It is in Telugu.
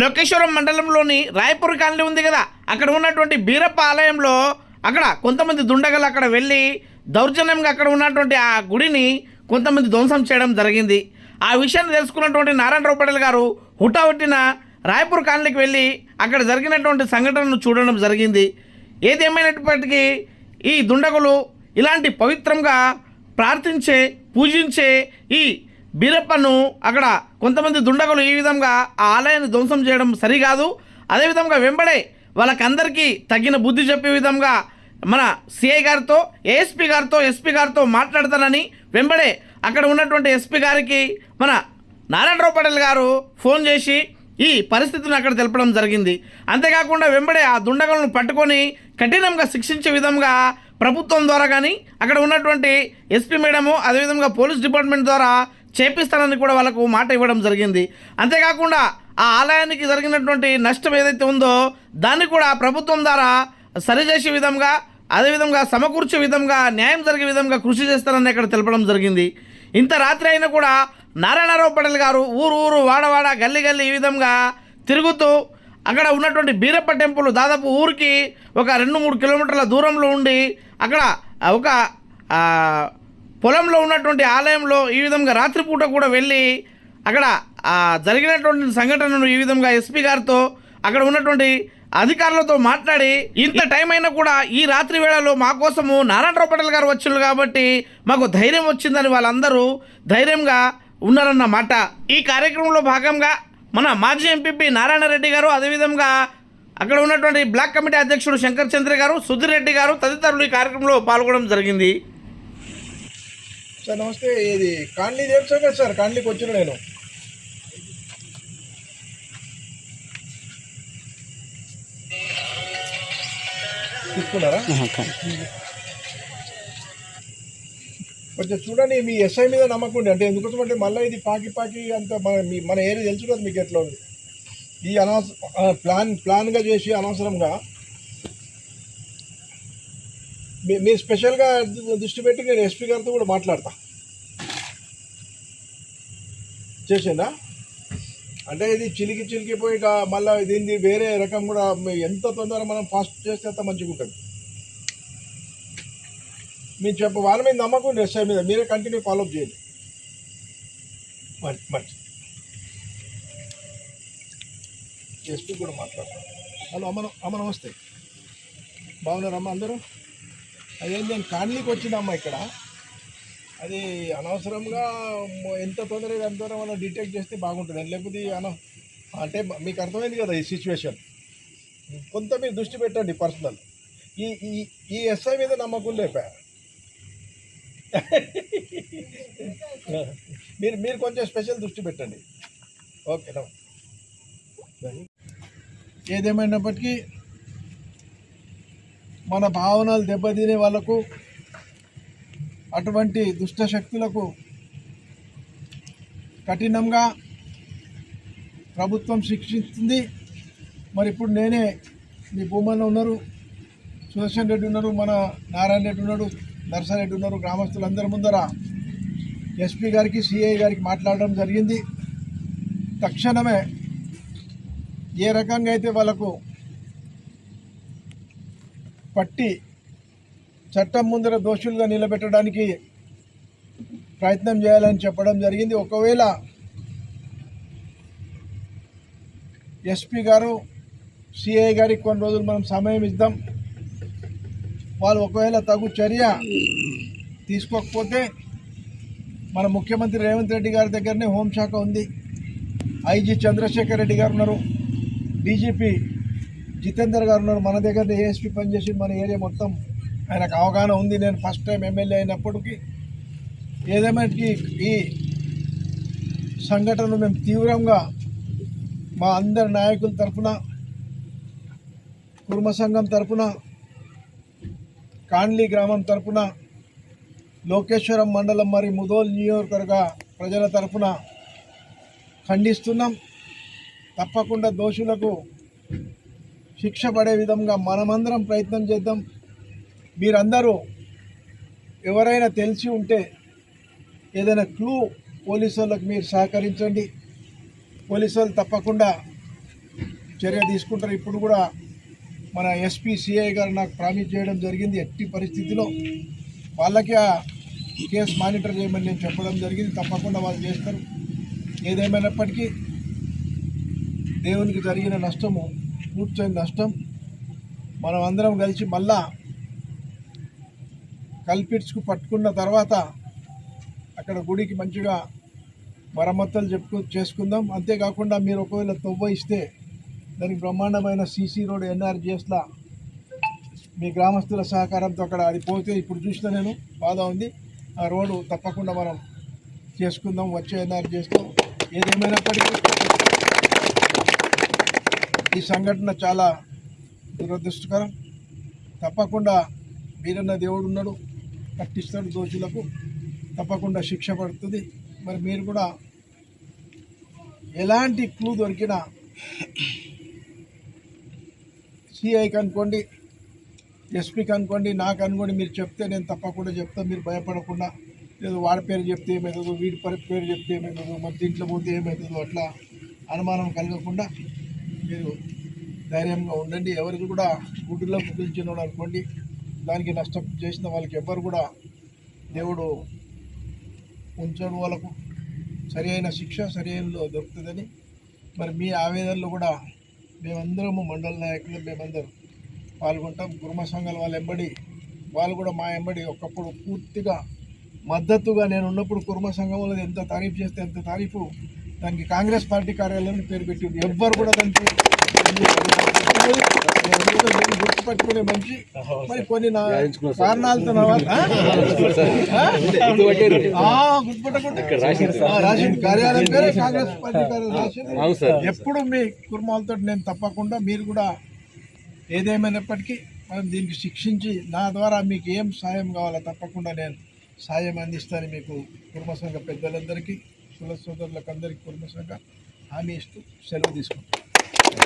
లోకేశ్వరం మండలంలోని రాయపూర్ కాలనీ ఉంది కదా. అక్కడ ఉన్నటువంటి బీరప్ప ఆలయంలో అక్కడ కొంతమంది దుండగలు అక్కడ వెళ్ళి దౌర్జన్యంగా అక్కడ ఉన్నటువంటి ఆ గుడిని కొంతమంది ధ్వంసం చేయడం జరిగింది. ఆ విషయాన్ని తెలుసుకున్నటువంటి నారాయణరావు పటేల్ గారు హుటాహుట్టిన రాయపూర్ కాలనీకి వెళ్ళి అక్కడ జరిగినటువంటి సంఘటనను చూడడం జరిగింది. ఏదేమైనప్పటికీ ఈ దుండగులు ఇలాంటి పవిత్రంగా ప్రార్థించే పూజించే ఈ బీరప్పను అక్కడ కొంతమంది దుండగులు ఈ విధంగా ఆ ఆలయాన్ని ధ్వంసం చేయడం సరికాదు. అదేవిధంగా వెంబడే వాళ్ళకందరికీ తగిన బుద్ధి చెప్పే విధంగా మన సిఐ గారితో ఏఎస్పీ గారితో ఎస్పీ గారితో మాట్లాడతానని వెంబడే అక్కడ ఉన్నటువంటి ఎస్పీ గారికి మన నారాయణరావు పటేల్ గారు ఫోన్ చేసి ఈ పరిస్థితిని అక్కడ తెలపడం జరిగింది. అంతేకాకుండా వెంబడే ఆ దుండగులను పట్టుకొని కఠినంగా శిక్షించే విధంగా ప్రభుత్వం ద్వారా కానీ అక్కడ ఉన్నటువంటి ఎస్పీ మేడము అదేవిధంగా పోలీస్ డిపార్ట్మెంట్ ద్వారా చేపిస్తానని కూడా వాళ్ళకు మాట ఇవ్వడం జరిగింది. అంతేకాకుండా ఆ ఆలయానికి జరిగినటువంటి నష్టం ఏదైతే ఉందో దాన్ని కూడా ప్రభుత్వం ద్వారా సరిచేసే విధంగా అదేవిధంగా సమకూర్చే విధంగా న్యాయం జరిగే విధంగా కృషి చేస్తారని అక్కడ తెలపడం జరిగింది. ఇంత రాత్రి అయినా కూడా నారాయణరావు పటేల్ గారు ఊరు ఊరు వాడవాడ గల్లి గల్లీ ఈ విధంగా తిరుగుతూ అక్కడ ఉన్నటువంటి బీరప్ప టెంపుల్ దాదాపు ఊరికి ఒక రెండు మూడు కిలోమీటర్ల దూరంలో ఉండి అక్కడ ఒక పొలంలో ఉన్నటువంటి ఆలయంలో ఈ విధంగా రాత్రిపూట కూడా వెళ్ళి అక్కడ జరిగినటువంటి సంఘటనను ఈ విధంగా ఎస్పీ గారితో అక్కడ ఉన్నటువంటి అధికారులతో మాట్లాడి ఇంత టైం అయినా కూడా ఈ రాత్రి వేళలో మా కోసము నారాయణరావు పటేల్ గారు వచ్చారు కాబట్టి మాకు ధైర్యం వచ్చిందని వాళ్ళందరూ ధైర్యంగా ఉన్నారన్నమాట ఈ కార్యక్రమంలో భాగంగా మన మాజీ ఎంపీపీ నారాయణ రెడ్డి గారు అదేవిధంగా అక్కడ ఉన్నటువంటి బ్లాక్ కమిటీ అధ్యక్షుడు శంకర్ చంద్ర గారు సుధీర్ రెడ్డి గారు తదితరులు ఈ కార్యక్రమంలో పాల్గొనడం జరిగింది. సార్ నమస్తే. ఇది కాండ్లీ తెలుసా కదా సార్? కాండ్లీకి వచ్చిన నేను. తీసుకున్నారా? కొంచెం చూడండి మీ ఎస్ఐ మీద నమ్మకం ఉండి. అంటే ఎందుకోసం అంటే మళ్ళీ ఇది పాకి పాకి అంత మన మీ మన ఏరియా తెలుసు కదా మీకు ఎట్లా ఉంది. ఈ అనవస ఆ, ప్లాన్ ప్లాన్గా చేసి అనవసరంగా మీరు స్పెషల్గా దృష్టి పెట్టి నేను ఎస్పీ గారితో కూడా మాట్లాడతా. చేసిందా? అంటే ఇది చిలికి చిలికిపోయి ఇక మళ్ళీ దీన్ని వేరే రకం కూడా ఎంత తొందర మనం ఫాస్ట్ చేస్తే అంత మంచిగా ఉంటుంది. మీరు చెప్ప వాళ్ళ మీద నమ్మకం ఉంది ఎస్ఐ మీద. మీరే కంటిన్యూ ఫాలోఅప్ చేయండి. మంచి మంచి. ఎస్పీ కూడా మాట్లాడతాం. హలో అమ్మ అమ్మ నమస్తే. బాగున్నారమ్మ అందరూ? అదే నేను కాలనీకి వచ్చిందమ్మా ఇక్కడ. అది అనవసరంగా ఎంత తొందరగా ఎంత తొందరగా మనం డిటెక్ట్ చేస్తే బాగుంటుంది. లేకపోతే అన అంటే మీకు అర్థమైంది కదా ఈ సిచ్యువేషన్ కొంత మీరు దృష్టి పెట్టండి పర్సనల్ ఈ ఈ ఈ ఎస్ఐ మీద నమ్మకం లేపా? మీరు మీరు కొంచెం స్పెషల్ దృష్టి పెట్టండి. ఓకే ఏదేమైనప్పటికీ మన భావనలు దెబ్బతినే వాళ్ళకు అటువంటి దుష్ట శక్తులకు కఠినంగా ప్రభుత్వం శిక్షిస్తుంది. మరి ఇప్పుడు నేనే మీ భూమన్న ఉన్నారు సుదర్శన్ రెడ్డి ఉన్నారు మన నారాయణ రెడ్డి ఉన్నాడు నర్సారెడ్డి ఉన్నారు గ్రామస్తులందరి ముందర ఎస్పీ గారికి సిఐ గారికి మాట్లాడడం జరిగింది. తక్షణమే ఏ రకంగా అయితే వాళ్ళకు పట్టి చట్టం ముందర దోషులుగా నిలబెట్టడానికి ప్రయత్నం చేయాలని చెప్పడం జరిగింది. ఒకవేళ ఎస్పీ గారు సిఐ గారికి కొన్ని రోజులు మనం సమయం ఇద్దాం. వాళ్ళు ఒకవేళ తగు చర్య తీసుకోకపోతే మన ముఖ్యమంత్రి రేవంత్ రెడ్డి గారి దగ్గరనే హోంశాఖ ఉంది. ఐజీ చంద్రశేఖర్ రెడ్డి గారు ఉన్నారు. డీజీపీ జితేందర్ గారు ఉన్నారు. మన దగ్గర ఏఎస్పీ పనిచేసి మన ఏరియా మొత్తం ఆయనకు అవగాహన ఉంది. నేను ఫస్ట్ టైం ఎమ్మెల్యే అయినప్పటికీ ఏదేమైనా ఈ సంఘటనను మేము తీవ్రంగా మా అందరి నాయకుల తరఫున కుర్మ సంఘం తరఫున కాండ్లీ గ్రామం తరఫున లోకేశ్వరం మండలం మరి ముదోల్ నియోజకవర్గ ప్రజల తరఫున ఖండిస్తున్నాం. తప్పకుండా దోషులకు శిక్ష పడే విధంగా మనమందరం ప్రయత్నం చేద్దాం. మీరందరూ ఎవరైనా తెలిసి ఉంటే ఏదైనా క్లూ పోలీసు వాళ్ళకి మీరు సహకరించండి. పోలీసు వాళ్ళు తప్పకుండా చర్య తీసుకుంటారు. ఇప్పుడు కూడా మన ఎస్పీ సిఐ గారు నాకు ప్రామిస్ చేయడం జరిగింది ఎట్టి పరిస్థితిలో. వాళ్ళకి ఆ కేసు మానిటర్ చేయమని నేను చెప్పడం జరిగింది. తప్పకుండా వాళ్ళు చేస్తారు. ఏదేమైనప్పటికీ దేవునికి జరిగిన నష్టము పూర్తయిన నష్టం. మనం అందరం కలిసి మళ్ళా కల్పిట్స్కు పట్టుకున్న తర్వాత అక్కడ గుడికి మంచిగా మరమ్మతులు చెప్పుకు చేసుకుందాం. అంతేకాకుండా మీరు ఒకవేళ తొవ్వ ఇస్తే దానికి బ్రహ్మాండమైన సీసీ రోడ్ ఎన్ఆర్జిఎస్లా మీ గ్రామస్తుల సహకారంతో అక్కడ అది పోతే ఇప్పుడు చూసిన నేను బాధ ఉంది. ఆ రోడ్డు తప్పకుండా మనం చేసుకుందాం. వచ్చే ఎన్ఆర్జిఎస్లో ఏదేమైనప్పటికీ ఈ సంఘటన చాలా దురదృష్టకరం. తప్పకుండా వీరన్న దేవుడు ఉన్నాడు కట్టిస్తాడు దోషులకు. తప్పకుండా శిక్ష పడుతుంది. మరి మీరు కూడా ఎలాంటి క్లూ దొరికినా సిఐకి అనుకోండి ఎస్పీకి అనుకోండి నాకు అనుకోండి మీరు చెప్తే నేను తప్పకుండా చెప్తాను మీరు భయపడకుండా లేదు వాడి పేరు చెప్తే ఏమవుతుందో వీడి పరి పేరు చెప్తే ఏమవుతుందో మరి దీంట్లో పోతే ఏమవుతుందో అట్లా అనుమానం కలగకుండా మీరు ధైర్యంగా ఉండండి. ఎవరికి కూడా గుడ్డులో పుట్టించినోడు అనుకోండి దానికి నష్టం చేసిన వాళ్ళకి ఎవ్వరు కూడా దేవుడు ఉంచడు. వాళ్ళకు సరి అయిన శిక్ష సరి అయినలో దొరుకుతుందని మరి మీ ఆవేదనలో కూడా మేమందరము మండల నాయకులు మేమందరం పాల్గొంటాం. కుర్మ సంఘాల వాళ్ళ ఎంబడి వాళ్ళు కూడా మా ఎంబడి ఒకప్పుడు పూర్తిగా మద్దతుగా నేను ఉన్నప్పుడు కుర్మ సంఘం వాళ్ళది ఎంత తారీఫ్ చేస్తే ఎంత తారీఫు దానికి కాంగ్రెస్ పార్టీ కార్యాలయం పేరు పెట్టింది. ఎవ్వరు కూడా దానికి గుర్తుపట్టుకునే మనిషి. మరి కొన్ని కారణాలతో రాసింది కార్యాలయం పేరే కాంగ్రెస్ పార్టీ కార్యాలయం రాసింది. ఎప్పుడు మీ కుర్మాలతో నేను తప్పకుండా మీరు కూడా ఏదేమైనప్పటికీ మనం దీనికి శిక్షించి నా ద్వారా మీకు ఏం సాయం కావాలో తప్పకుండా నేను సాయం అందిస్తాను మీకు కుటుంబ సంఘ పెద్దలందరికీ. కుల సోదరులకు అందరికీ కుటుంబ సంఘ హామీ ఇస్తూ సెలవు తీసుకుంటాం